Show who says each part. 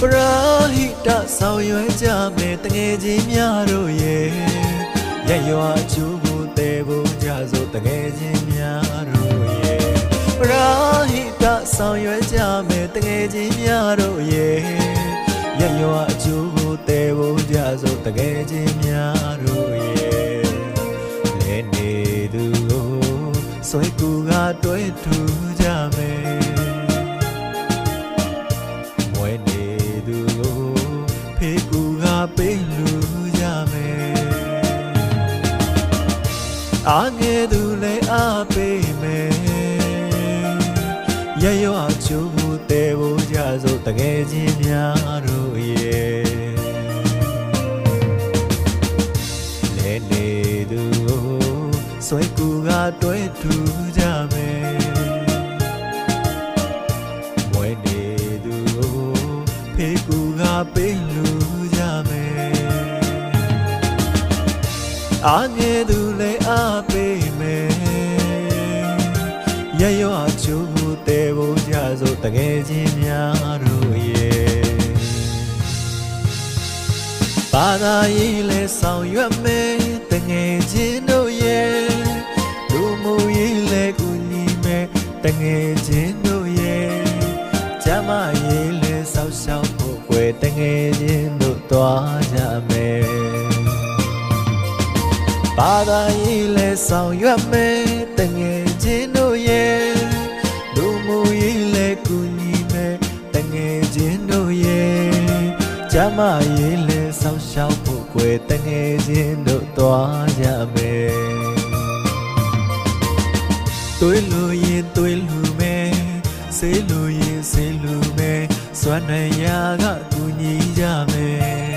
Speaker 1: ပရာဟိတဆောင်ရွယ်ကြမယ်တငယ်ချင်းများတို့ရဲ့ရရွာကျူကိုတဲဖို့ကြစို့တငယ်ချင်းများတို့ရဲ့ပရာဟိတဆောင်ရွယ်ကြမယ်တငယ်ချင်းများတို့ရဲ့ရရွာကျူကိုတဲဖို့ကြစို့တငယ်ချင်းများတို့ရဲ့လဲနေသူကိုဆွဲကူကတွဲထူကြမယ် ကူကပေးလူကြမယ်အာငယ်သူလည်းအားပေးမယ်ရရွာချိုးဖို့တဲဖို့ကြစို့တကယ်ချင်းများတို့ရဲ့လဲနေသူကိုဆွဲကူကတွဲထူကြမယ်မွေနေသူကိုဖေးကူကပေးလူ အာငယ်သူလည်းအားပေးမယ်ရရွာချိုးကိုတဲဖို့ကြစို့တကယ်ချင်းများတို့ရဲ့ဘာသာရေးလဲဆောင်ရွက်မယ်တငယ်ချင်းတို့ရဲ့လူမှုရေးလဲကူညီမယ်တငယ်ချင်းတို့ရဲ့ကျမရေးလဲဆောက်ရှောက်ဖို့ွယ်တငယ်ချင်းတို့သွားကြမယ် ဘာသာရေးလဲဆောင်ရွက်မယ်တငယ်ချင်းတို့ရဲ့လူမှုရေးလဲကူညီမယ်တငယ်ချင်းတို့ရဲ့ကျမရေးလဲဆောက်ရှောက်ဖို့ွယ်တငယ်ချင်းတို့သွားကြမယ်တွေးလို့ရင်တွေးလူမယ်ဆေးလို့ရင်ဆေးလူမယ်စွမ်းနိုင်ရာကကူညီကြမယ်